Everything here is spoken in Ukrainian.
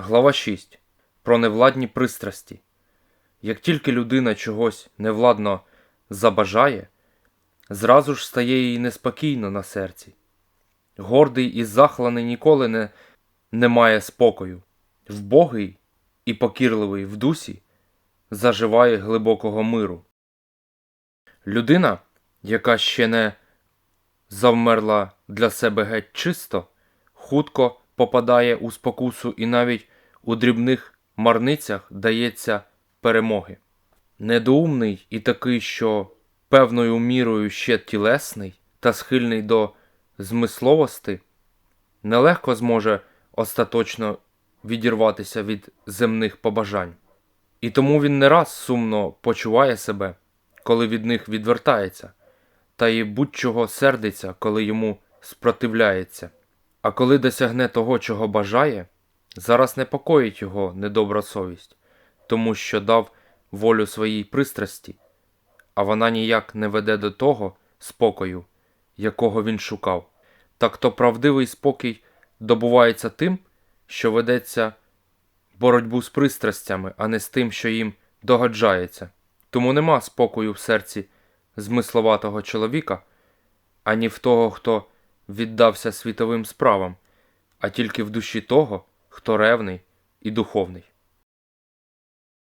Глава 6. Про невладні пристрасті. Як тільки людина чогось невладно забажає, зразу ж стає їй неспокійно на серці. Гордий і захланий ніколи не, не має спокою. Вбогий і покірливий в дусі заживає глибокого миру. Людина, яка ще не завмерла для себе геть чисто, хутко попадає у спокусу і навіть у дрібних марницях дається перемоги. Недоумний і такий, що певною мірою ще тілесний та схильний до змисловості, нелегко зможе остаточно відірватися від земних побажань. І тому він не раз сумно почуває себе, коли від них відвертається, та й будь-чого сердиться, коли йому спротивляється. А коли досягне того, чого бажає, зараз непокоїть його недобра совість, тому що дав волю своїй пристрасті, а вона ніяк не веде до того спокою, якого він шукав. Так то правдивий спокій добувається тим, що ведеться боротьбу з пристрастями, а не з тим, що їм догаджається. Тому нема спокою в серці змисловатого чоловіка, ані в того, хто віддався світовим справам, а тільки в душі того, хто ревний і духовний.